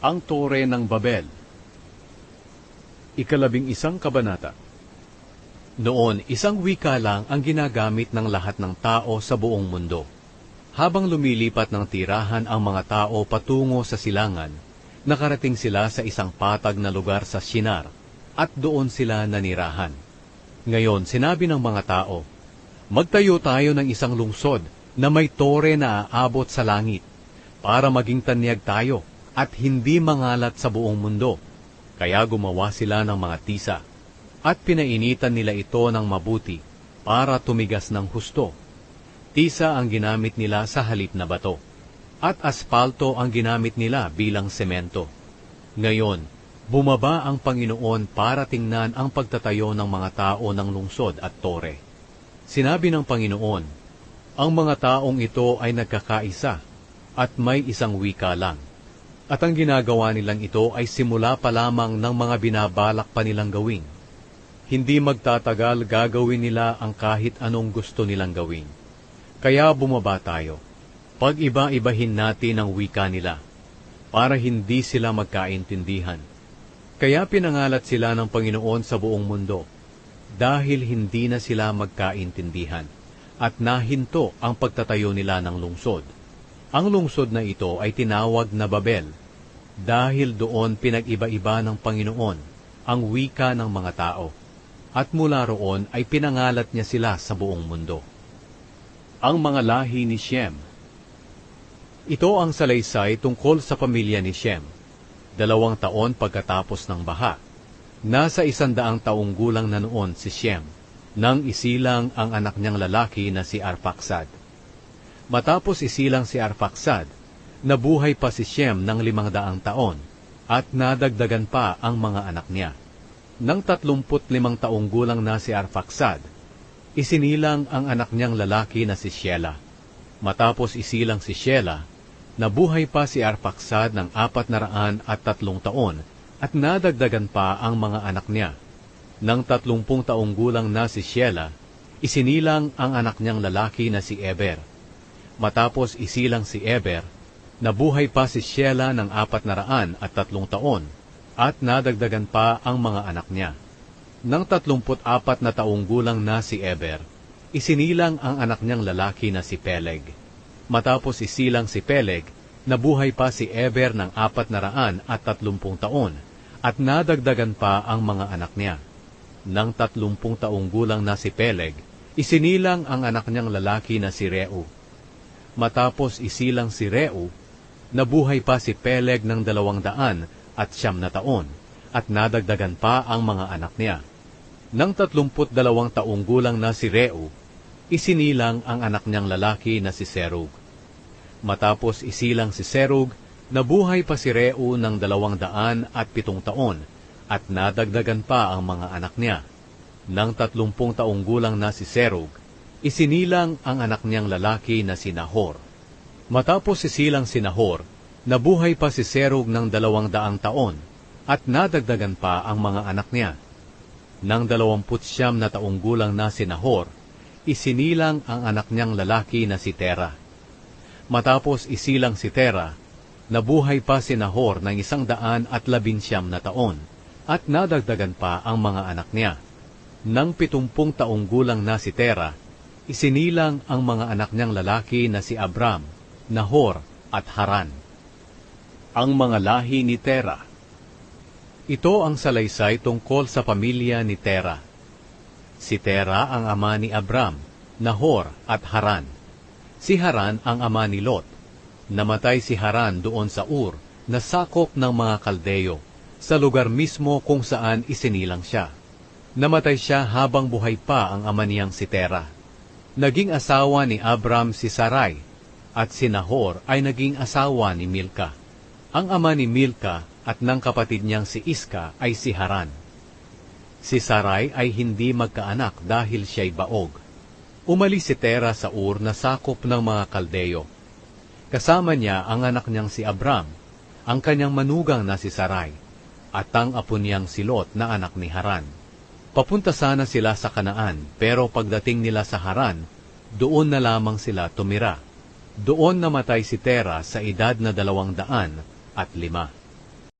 Ang Tore ng Babel Ikalabing isang kabanata Noon, isang wika lang ang ginagamit ng lahat ng tao sa buong mundo. Habang lumilipat ng tirahan ang mga tao patungo sa silangan, nakarating sila sa isang patag na lugar sa Shinar, at doon sila nanirahan. Ngayon, sinabi ng mga tao, Magtayo tayo ng isang lungsod na may tore na aabot sa langit, para maging tanyag tayo at hindi mangalat sa buong mundo. Kaya gumawa sila ng mga tisa, at pinainitan nila ito ng mabuti para tumigas ng husto. Tisa ang ginamit nila sa halip na bato, at aspalto ang ginamit nila bilang semento. Ngayon, bumaba ang Panginoon para tingnan ang pagtatayo ng mga tao ng lungsod at tore. Sinabi ng Panginoon, ang mga taong ito ay nagkakaisa at may isang wika lang. At ang ginagawa nilang ito ay simula pa lamang ng mga binabalak pa nilang gawin. Hindi magtatagal gagawin nila ang kahit anong gusto nilang gawin. Kaya bumaba tayo. Pag-iba-ibahin natin ang wika nila para hindi sila magkaintindihan. Kaya pinangalat sila ng Panginoon sa buong mundo dahil hindi na sila magkaintindihan at nahinto ang pagtatayo nila ng lungsod. Ang lungsod na ito ay tinawag na Babel dahil doon pinag-iba-iba ng Panginoon ang wika ng mga tao at mula roon ay pinangalat niya sila sa buong mundo. Ang mga lahi ni Shem Ito ang salaysay tungkol sa pamilya ni Shem. Dalawang taon pagkatapos ng baha, nasa isandaang taong gulang na noon si Shem, nang isilang ang anak niyang lalaki na si Arpaksad. Matapos isilang si Arpaksad, nabuhay pa si Shem ng limang daang taon at nadagdagan pa ang mga anak niya. Nang tatlumput limang taong gulang na si Arpaksad, isinilang ang anak niyang lalaki na si Shelah. Matapos isilang si Shelah, nabuhay pa si Arpaksad ng apat na raan at tatlong taon at nadagdagan pa ang mga anak niya. Nang tatlumpung taong gulang na si Shelah, isinilang ang anak niyang lalaki na si Eber. Matapos isilang si Eber, nabuhay pa si Shelah ng apat na raan at tatlong taon, at nadagdagan pa ang mga anak niya. Nang tatlumput apat na taong gulang na si Eber, isinilang ang anak niyang lalaki na si Peleg. Matapos isilang si Peleg, nabuhay pa si Eber ng apat na raan at tatlumpung taon, at nadagdagan pa ang mga anak niya. Nang tatlumpung taong gulang na si Peleg, isinilang ang anak niyang lalaki na si Reu. Matapos isilang si Reu, nabuhay pa si Peleg ng dalawang daan at siyam na taon, at nadagdagan pa ang mga anak niya. Nang tatlumput dalawang taong gulang na si Reu, isinilang ang anak niyang lalaki na si Serug. Matapos isilang si Serug, nabuhay pa si Reu ng dalawang daan at pitong taon, at nadagdagan pa ang mga anak niya. Nang tatlumpung taong gulang na si Serug, isinilang ang anak niyang lalaki na si Nahor. Matapos isilang si Nahor, nabuhay pa si Serug ng dalawang daang taon, at nadagdagan pa ang mga anak niya. Nang dalawamput siyam na taong gulang na si Nahor, isinilang ang anak niyang lalaki na si Tera. Matapos isilang si Tera, nabuhay pa si Nahor ng isang daan at labinsyam na taon, at nadagdagan pa ang mga anak niya. Nang pitumpung taong gulang na si Tera, isinilang ang mga anak niyang lalaki na si Abram, Nahor at Haran. Ang mga lahi ni Tera Ito ang salaysay tungkol sa pamilya ni Tera. Si Tera ang ama ni Abram, Nahor at Haran. Si Haran ang ama ni Lot. Namatay si Haran doon sa Ur, na sakop ng mga Kaldeyo, sa lugar mismo kung saan isinilang siya. Namatay siya habang buhay pa ang ama niyang si Tera. Naging asawa ni Abram si Sarai, at si Nahor ay naging asawa ni Milka. Ang ama ni Milka at ng kapatid niyang si Iska ay si Haran. Si Sarai ay hindi magkaanak dahil siya'y baog. Umalis si Tera sa Ur na sakop ng mga Kaldeyo. Kasama niya ang anak niyang si Abram, ang kanyang manugang na si Sarai, at ang apo niyang si Lot na anak ni Haran. Papunta sana sila sa Kanaan, pero pagdating nila sa Haran, doon na lamang sila tumira. Doon namatay si Tera sa edad na dalawang daan at lima.